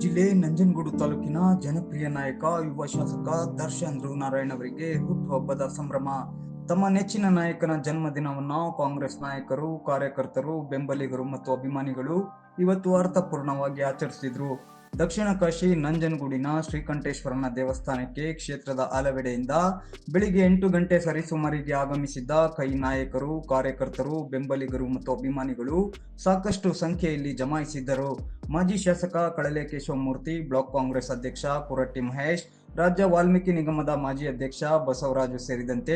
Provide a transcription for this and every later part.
ಜಿಲ್ಲೆ ನಂಜನಗೂಡು ತಾಲೂಕಿನ ಜನಪ್ರಿಯ ನಾಯಕ, ಯುವ ಶಾಸಕ ದರ್ಶನ್ ಧ್ರುವನಾರಾಯಣ್ ಅವರಿಗೆ ಹುಟ್ಟುಹಬ್ಬದ ಸಂಭ್ರಮ. ತಮ್ಮ ನೆಚ್ಚಿನ ನಾಯಕನ ಜನ್ಮದಿನವನ್ನ ಕಾಂಗ್ರೆಸ್ ನಾಯಕರು, ಕಾರ್ಯಕರ್ತರು, ಬೆಂಬಲಿಗರು ಮತ್ತು ಅಭಿಮಾನಿಗಳು ಇವತ್ತು ಅರ್ಥಪೂರ್ಣವಾಗಿ ಆಚರಿಸಿದ್ರು. ದಕ್ಷಿಣ ಕಾಶಿ ನಂಜನಗೂಡಿನ ಶ್ರೀಕಂಠೇಶ್ವರನ ದೇವಸ್ಥಾನಕ್ಕೆ ಕ್ಷೇತ್ರದ ಹಲವೆಡೆಯಿಂದ ಬೆಳಿಗ್ಗೆ ಎಂಟು ಗಂಟೆ ಸರಿಸುಮಾರಿಗೆ ಆಗಮಿಸಿದ್ದ ಕೈ ನಾಯಕರು, ಕಾರ್ಯಕರ್ತರು, ಬೆಂಬಲಿಗರು ಮತ್ತು ಅಭಿಮಾನಿಗಳು ಸಾಕಷ್ಟು ಸಂಖ್ಯೆಯಲ್ಲಿ ಜಮಾಯಿಸಿದ್ದರು. ಮಾಜಿ ಶಾಸಕ ಕಳಲೆ ಕೇಶವಮೂರ್ತಿ ಬ್ಲಾಕ್ ಕಾಂಗ್ರೆಸ್ ಅಧ್ಯಕ್ಷ ಕುರಟ್ಟಿ ಮಹೇಶ್ ರಾಜ್ಯ ವಾಲ್ಮೀಕಿ ನಿಗಮದ ಮಾಜಿ ಅಧ್ಯಕ್ಷ ಬಸವರಾಜು ಸೇರಿದಂತೆ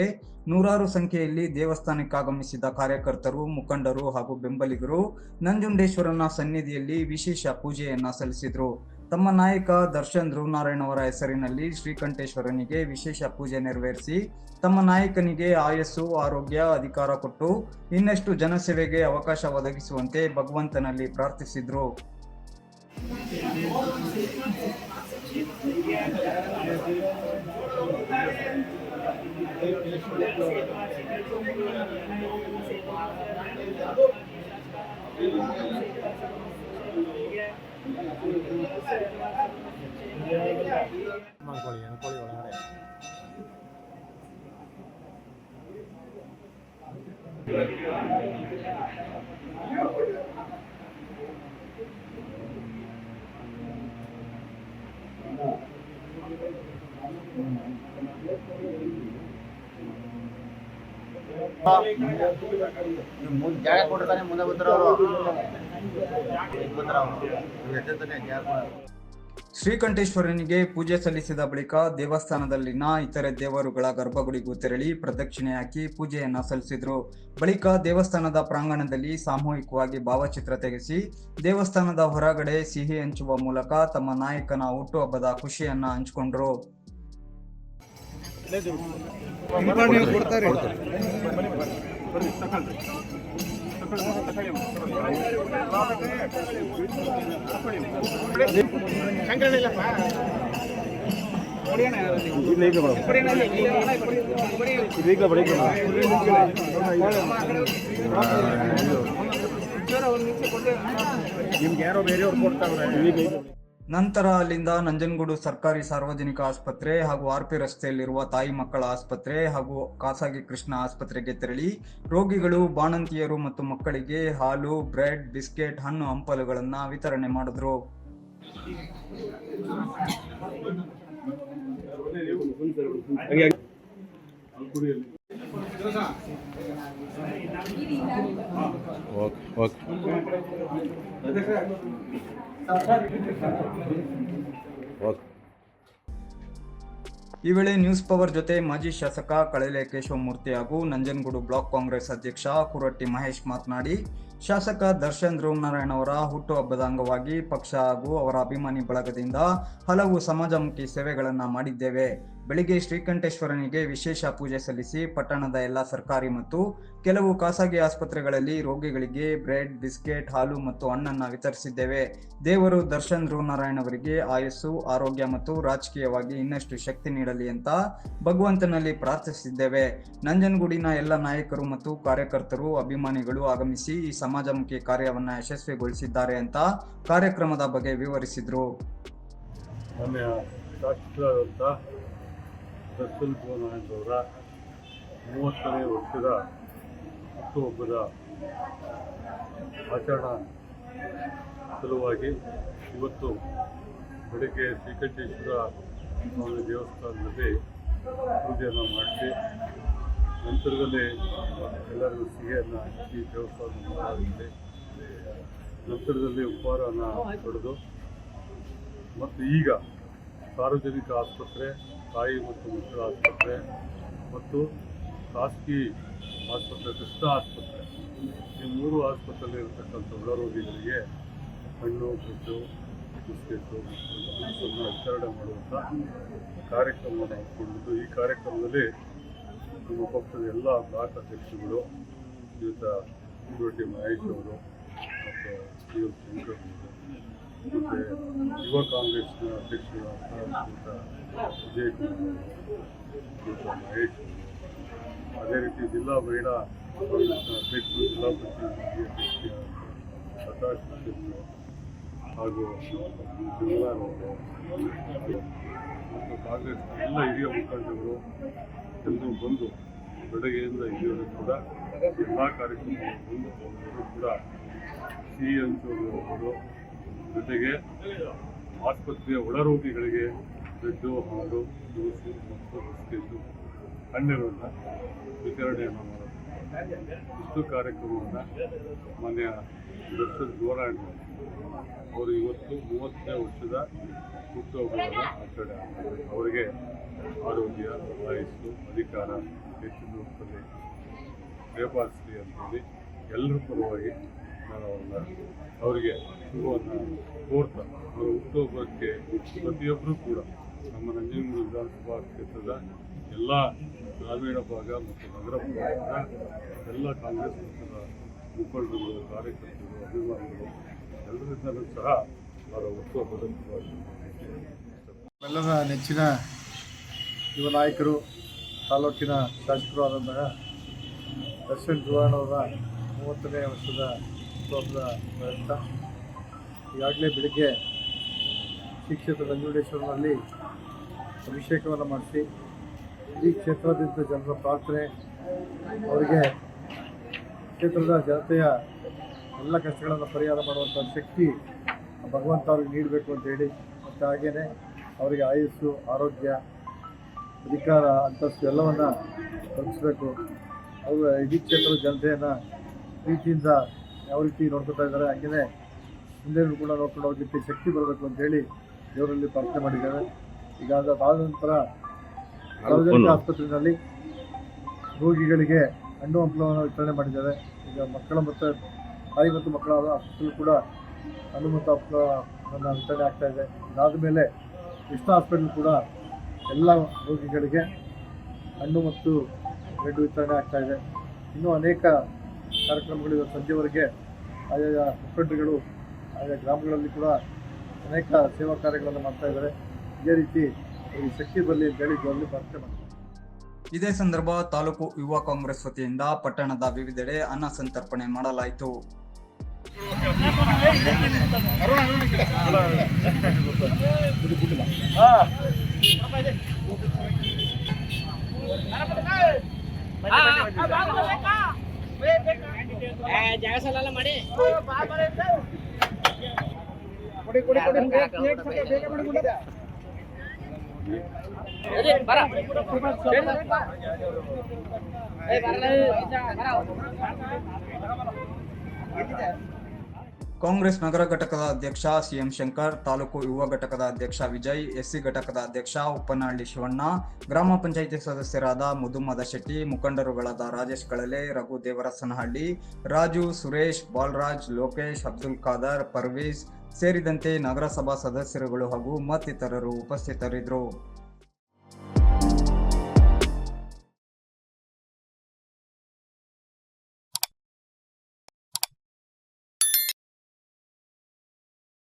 ನೂರಾರು ಸಂಖ್ಯೆಯಲ್ಲಿ ದೇವಸ್ಥಾನಕ್ಕಾಗಮಿಸಿದ ಕಾರ್ಯಕರ್ತರು, ಮುಖಂಡರು ಹಾಗೂ ಬೆಂಬಲಿಗರು ನಂಜುಂಡೇಶ್ವರನ ಸನ್ನಿಧಿಯಲ್ಲಿ ವಿಶೇಷ ಪೂಜೆಯನ್ನ ಸಲ್ಲಿಸಿದರು. ತಮ್ಮ ನಾಯಕ ದರ್ಶನ್ ಧ್ರುವನಾರಾಯಣ್ ಅವರ ಹೆಸರಿನಲ್ಲಿ ಶ್ರೀಕಂಠೇಶ್ವರನಿಗೆ ವಿಶೇಷ ಪೂಜೆ ನೆರವೇರಿಸಿ, ತಮ್ಮ ನಾಯಕನಿಗೆ ಆಯಸ್ಸು, ಆರೋಗ್ಯ, ಅಧಿಕಾರ ಕೊಟ್ಟು ಇನ್ನಷ್ಟು ಜನಸೇವೆಗೆ ಅವಕಾಶ ಒದಗಿಸುವಂತೆ ಭಗವಂತನಲ್ಲಿ ಪ್ರಾರ್ಥಿಸಿದ್ರು. 慢过年，过六了还得。ಮುಂದೆ ಜಾಗ ಕೊಡ್ತಾನೆ ಮುಂದೆ ಬರ್ತಾರೆ ಅವರು. ಬರ್ತಾರೆ ಅವರು ಜಾಗ ಕೊಡೋದು ಶ್ರೀಕಂಠೇಶ್ವರನಿಗೆ ಪೂಜೆ ಸಲ್ಲಿಸಿದ ಬಳಿಕ ದೇವಸ್ಥಾನದಲ್ಲಿನ ಇತರೆ ದೇವರುಗಳ ಗರ್ಭಗುಡಿಗೂ ತೆರಳಿ ಪ್ರದಕ್ಷಿಣೆ ಹಾಕಿ ಪೂಜೆಯನ್ನು ಸಲ್ಲಿಸಿದ್ರು ಬಳಿಕ ದೇವಸ್ಥಾನದ ಪ್ರಾಂಗಣದಲ್ಲಿ ಸಾಮೂಹಿಕವಾಗಿ ಭಾವಚಿತ್ರ ತೆಗೆಸಿ ದೇವಸ್ಥಾನದ ಹೊರಗಡೆ ಸಿಹಿ ಹಂಚುವ ಮೂಲಕ ತಮ್ಮ ನಾಯಕನ ಹುಟ್ಟುಹಬ್ಬದ ಖುಷಿಯನ್ನ ಹಂಚಿಕೊಂಡ್ರು ನಿಮ್ಗೆ ಯಾರೋ ಬೇರೆಯವ್ರು ಕೊಡ್ತಾವ್ರೆ ಇದೀಗ ನಂತರ ಅಲ್ಲಿಂದ ನಂಜನಗೂಡು ಸರ್ಕಾರಿ ಸಾರ್ವಜನಿಕ ಆಸ್ಪತ್ರೆ ಹಾಗೂ ಆರ್ಪಿ ರಸ್ತೆಯಲ್ಲಿರುವ ತಾಯಿ ಮಕ್ಕಳ ಆಸ್ಪತ್ರೆ ಹಾಗೂ ಖಾಸಗಿ ಕೃಷ್ಣ ಆಸ್ಪತ್ರೆಗೆ ತೆರಳಿ ರೋಗಿಗಳು, ಬಾಣಂತಿಯರು ಮತ್ತು ಮಕ್ಕಳಿಗೆ ಹಾಲು, ಬ್ರೆಡ್, ಬಿಸ್ಕೆಟ್, ಹಣ್ಣು, ಹಂಪಲುಗಳನ್ನು ವಿತರಣೆ ಮಾಡಿದ್ರು. ಈ ವೇಳೆ ನ್ಯೂಸ್ ಪವರ್ ಜೊತೆ ಮಾಜಿ ಶಾಸಕ ಕಳಲೆ ಕೇಶವಮೂರ್ತಿ ಹಾಗೂ ನಂಜನಗೂಡು ಬ್ಲಾಕ್ ಕಾಂಗ್ರೆಸ್ ಅಧ್ಯಕ್ಷ ಕುರಟ್ಟಿ ಮಹೇಶ್ ಮಾತನಾಡಿ, ಶಾಸಕ ದರ್ಶನ್ ಧ್ರುವನಾರಾಯಣ ಅವರ ಹುಟ್ಟುಹಬ್ಬದ ಅಂಗವಾಗಿ ಪಕ್ಷ ಹಾಗೂ ಅವರ ಅಭಿಮಾನಿ ಬಳಗದಿಂದ ಹಲವು ಸಮಾಜಮುಖಿ ಸೇವೆಗಳನ್ನು ಮಾಡಿದ್ದೇವೆ. ಬೆಳಿಗ್ಗೆ ಶ್ರೀಕಂಠೇಶ್ವರನಿಗೆ ವಿಶೇಷ ಪೂಜೆ ಸಲ್ಲಿಸಿ ಪಟ್ಟಣದ ಎಲ್ಲ ಸರ್ಕಾರಿ ಮತ್ತು ಕೆಲವು ಖಾಸಗಿ ಆಸ್ಪತ್ರೆಗಳಲ್ಲಿ ರೋಗಿಗಳಿಗೆ ಬ್ರೆಡ್, ಬಿಸ್ಕೆಟ್, ಹಾಲು ಮತ್ತು ಹಣ್ಣನ್ನು ವಿತರಿಸಿದ್ದೇವೆ. ದೇವರು ದರ್ಶನ್ ಧ್ರುವನಾರಾಯಣ್ ಅವರಿಗೆ ಆಯಸ್ಸು, ಆರೋಗ್ಯ ಮತ್ತು ರಾಜಕೀಯವಾಗಿ ಇನ್ನಷ್ಟು ಶಕ್ತಿ ನೀಡಲಿ ಅಂತ ಭಗವಂತನಲ್ಲಿ ಪ್ರಾರ್ಥಿಸಿದ್ದೇವೆ. ನಂಜನಗೂಡಿನ ಎಲ್ಲ ನಾಯಕರು ಮತ್ತು ಕಾರ್ಯಕರ್ತರು ಅಭಿಮಾನಿಗಳು ಆಗಮಿಸಿ ಈ ಸಮಾಜಮುಖಿ ಕಾರ್ಯವನ್ನು ಯಶಸ್ವಿಗೊಳಿಸಿದ್ದಾರೆ ಅಂತ ಕಾರ್ಯಕ್ರಮದ ಬಗ್ಗೆ ವಿವರಿಸಿದ್ರು. ದರ್ಶನ್ ಅವರ ಮೂವತ್ತನೇ ವರ್ಷದ ಹುಟ್ಟುಹಬ್ಬದ ಆಚರಣಾ ಸಲುವಾಗಿ ಇವತ್ತು ಬೆಳಗ್ಗೆ ಶ್ರೀಕಂಠೇಶ್ವರ ಸ್ವಾಮಿ ದೇವಸ್ಥಾನದಲ್ಲಿ ಪೂಜೆಯನ್ನು ಮಾಡಿಸಿ, ನಂತರದಲ್ಲಿ ಎಲ್ಲರಿಗೂ ಸಿಹಿಯನ್ನು ಹಾಕಿ ದೇವಸ್ಥಾನ ಮಾಡಲಾಗಿದೆ ನಂತರದಲ್ಲಿ ಉಪಹಾರನ ಪಡೆದು, ಮತ್ತು ಈಗ ಸಾರ್ವಜನಿಕ ಆಸ್ಪತ್ರೆ, ತಾಯಿ ಮತ್ತು ಮಕ್ಕಳ ಆಸ್ಪತ್ರೆ ಮತ್ತು ಖಾಸಗಿ ಆಸ್ಪತ್ರೆ, ಕೃಷ್ಣ ಆಸ್ಪತ್ರೆ. ಈ ಮೂರು ಆಸ್ಪತ್ರೆಯಲ್ಲಿ ಇರತಕ್ಕಂಥ ಒಳ ರೋಗಿಗಳಿಗೆ ಹಣ್ಣು ಬ್ರೆಡ್ಡು ಬಿಸ್ಕೆಟ್ಟು ಜ್ಯೂಸನ್ನು ವಿತರಣೆ ಮಾಡುವಂಥ ಕಾರ್ಯಕ್ರಮವನ್ನು ಹಮ್ಮಿಕೊಂಡಿದ್ದು, ಈ ಕಾರ್ಯಕ್ರಮದಲ್ಲಿ ನಮ್ಮ ಪಕ್ಷದ ಎಲ್ಲ ಬ್ಲಾಕ್ ಅಧ್ಯಕ್ಷರುಗಳು ಶ್ರೀಯುತ ಮಹೇಶ್ ಅವರು ಮತ್ತು ಶಂಕರ್ ಅವರು ಯುವ ಕಾಂಗ್ರೆಸ್ನ ಅಧ್ಯಕ್ಷರಾದ ಶ್ರೀಯುತ ವಿಜಯ್ ಕುಮಾರ್ ಅವರು ಮಹೇಶ್ ಅದೇ ರೀತಿ ಜಿಲ್ಲಾ ಮಹಿಳಾ ಕಾಂಗ್ರೆಸ್ನ ಅಧ್ಯಕ್ಷರು, ಜಿಲ್ಲಾ ಪಂಚಾಯತ್ ಅಧ್ಯಕ್ಷ ಪ್ರಕಾಶ್ ಹಾಗೂ ಮತ್ತು ಕಾಂಗ್ರೆಸ್ ಎಲ್ಲ ಹಿರಿಯ ಮುಖಂಡರು ಎಲ್ಲರೂ ಬಂದು ಬೆಳಗ್ಗೆಯಿಂದ ಇಲ್ಲಿಯವರು ಕೂಡ ಎಲ್ಲ ಕಾರ್ಯಕ್ರಮಗಳು ಬಂದು ಸಿ ಕೂಡ ಸಿಹಿ ಹಂಚುವವರು ಜೊತೆಗೆ ಆಸ್ಪತ್ರೆಯ ಒಳರೋಗಿಗಳಿಗೆ ಬೆಡ್ಡು, ಹಾಲು ಜ್ಯೂಸು ಮತ್ತು ಬಿಸ್ಕೆಟ್ಟು ಹಣ್ಣುಗಳನ್ನು ವಿತರಣೆಯನ್ನು ಮಾಡೋದು ಇಷ್ಟು ಕಾರ್ಯಕ್ರಮವನ್ನು ಮನೆಯ ದರ್ಶನ್ ಗೋರಾಯಣ ಅವರು ಇವತ್ತು ಮೂವತ್ತನೇ ವರ್ಷದ ಹುಟ್ಟುಹಬ್ಬವನ್ನು ಆಚರಣೆ ಅವರಿಗೆ ಆರೋಗ್ಯ, ಆಯಸ್ಸು, ಅಧಿಕಾರ, ಹೆಚ್ಚಿನ ರೂಪದಲ್ಲಿ ಅಂತ ಅಂತೇಳಿ ಎಲ್ಲರ ಪರವಾಗಿ ಅವರಿಗೆ ಶುಭವನ್ನು ಕೋರ್ತಾ ಅವರ ಹುಟ್ಟುಹಬ್ಬಕ್ಕೆ ಪ್ರತಿಯೊಬ್ಬರೂ ಕೂಡ ನಮ್ಮ ನಂಜನಗೂಡು ವಿಧಾನಸಭಾ ಕ್ಷೇತ್ರದ ಎಲ್ಲ ಗ್ರಾಮೀಣ ಭಾಗ ಮತ್ತು ನಗರ ಭಾಗದ ಎಲ್ಲ ಕಾಂಗ್ರೆಸ್ ಪಕ್ಷದ ಮುಖಂಡರುಗಳು ಕಾರ್ಯಕರ್ತರು, ಅಭಿಮಾನಿಗಳು, ಎಲ್ಲರಿಂದಲೂ ಸಹ ಅವರ ಹುಟ್ಟುಹಬ್ಬದ ಎಲ್ಲರ ನೆಚ್ಚಿನ ಯುವ ನಾಯಕರು, ತಾಲೂಕಿನ ಶಾಸಕರು ಆದಂತಹ ದರ್ಶನ್ ಜುವಾಣವರ ಮೂವತ್ತನೇ ವರ್ಷದ ಹುಟ್ಟುಹಬ್ಬದ ಪ್ರಯುಕ್ತ ಈಗಾಗಲೇ ಬೆಳಿಗ್ಗೆ ಶ್ರೀ ಕ್ಷೇತ್ರ ಅಭಿಷೇಕವನ್ನು ಮಾಡಿಸಿ ಈ ಕ್ಷೇತ್ರದಿಂದ ಜನರ ಪ್ರಾರ್ಥನೆ, ಅವರಿಗೆ ಕ್ಷೇತ್ರದ ಜನತೆಯ ಎಲ್ಲ ಕಷ್ಟಗಳನ್ನು ಪರಿಹಾರ ಮಾಡುವಂಥ ಶಕ್ತಿ ಭಗವಂತ ಅವ್ರಿಗೆ ನೀಡಬೇಕು ಅಂತ ಹೇಳಿ, ಮತ್ತು ಹಾಗೆಯೇ ಅವರಿಗೆ ಆಯುಸ್ಸು, ಆರೋಗ್ಯ, ಅಧಿಕಾರ, ಅಂತಸ್ತು ಎಲ್ಲವನ್ನು ತಲುಪಿಸ್ಬೇಕು. ಅವರು ಇಡೀ ಕ್ಷೇತ್ರದ ಜನತೆಯನ್ನು ಪ್ರೀತಿಯಿಂದ ಯಾವ ರೀತಿ ನೋಡ್ಕೊತಾ ಇದ್ದಾರೆ ಹಾಗೆಯೇ ಮುಂದೆ ಕೂಡ ನೋಡ್ಕೊಂಡು ಹೋಗಲಿಕ್ಕೆ ಶಕ್ತಿ ಬರಬೇಕು ಅಂತ ಹೇಳಿ ದೇವರಲ್ಲಿ ಪ್ರಾರ್ಥನೆ ಮಾಡಿದ್ದಾರೆ. ಈಗ ಅದಾದ ನಂತರ ಸಾರ್ವಜನಿಕ ಆಸ್ಪತ್ರೆಯಲ್ಲಿ ರೋಗಿಗಳಿಗೆ ಹಣ್ಣು ಹಂಪಲವನ್ನು ವಿತರಣೆ ಮಾಡಿದ್ದಾರೆ. ಈಗ ಮಕ್ಕಳ ಮತ್ತು ತಾಯಿ ಮತ್ತು ಮಕ್ಕಳ ಆಸ್ಪತ್ರೆಯಲ್ಲೂ ಕೂಡ ಹಣ್ಣು ಮತ್ತು ಹಂಪಲವನ್ನು ವಿತರಣೆ ಆಗ್ತಾ ಇದೆ. ಇದಾದ ಮೇಲೆ ಕೃಷ್ಣ ಹಾಸ್ಪಿಟಲ್ ಕೂಡ ಎಲ್ಲ ರೋಗಿಗಳಿಗೆ ಹಣ್ಣು ಮತ್ತು ಬ್ರೆಡ್ ವಿತರಣೆ ಆಗ್ತಾ ಇದೆ. ಇನ್ನೂ ಅನೇಕ ಕಾರ್ಯಕ್ರಮಗಳು ಇವತ್ತು ಸಂಜೆವರೆಗೆ ಆಯಾ ಮುಖಂಡರುಗಳು ಆಯಾ ಗ್ರಾಮಗಳಲ್ಲಿ ಕೂಡ ಅನೇಕ ಸೇವಾ ಕಾರ್ಯಗಳನ್ನು ಮಾಡ್ತಾ ಇದ್ದಾರೆ ಇದೇ ರೀತಿ ಶಕ್ತಿ ಬರಲಿ ಅಂತ ಹೇಳಿ ಜೋರಲ್ಲಿ ಪ್ರಾರ್ಥನೆ ಮಾಡ್ತಾರೆ ಇದೇ ಸಂದರ್ಭ ತಾಲೂಕು ಯುವ ಕಾಂಗ್ರೆಸ್ ವತಿಯಿಂದ ಪಟ್ಟಣದ ವಿವಿಧೆಡೆ ಅನ್ನ ಸಂತರ್ಪಣೆ ಮಾಡಲಾಯಿತು ಸಲ ಮಾಡಿ ಕಾಂಗ್ರೆಸ್ ನಗರ ಘಟಕದ ಅಧ್ಯಕ್ಷ ಸಿಎಂ ಶಂಕರ್, ತಾಲೂಕು ಯುವ ಘಟಕದ ಅಧ್ಯಕ್ಷ ವಿಜಯ್, ಎಸ್ಸಿ ಘಟಕದ ಅಧ್ಯಕ್ಷ ಉಪ್ಪನಹಳ್ಳಿ ಶಿವಣ್ಣ, ಗ್ರಾಮ ಪಂಚಾಯಿತಿ ಸದಸ್ಯರಾದ ಮುದುಮದ ಶೆಟ್ಟಿ, ಮುಖಂಡರುಗಳಾದ ರಾಜೇಶ್ ಕಳಲೆ, ರಘು ದೇವರಸನಹಳ್ಳಿ, ರಾಜು ಸುರೇಶ್, ಬಾಲರಾಜ್, ಲೋಕೇಶ್, ಅಬ್ದುಲ್ ಖಾದರ್, ಪರ್ವೀಸ್ ಸೇರಿದಂತೆ ನಗರಸಭಾ ಸದಸ್ಯರುಗಳು ಹಾಗೂ ಮತ್ತಿತರರು ಉಪಸ್ಥಿತರಿದ್ದರು.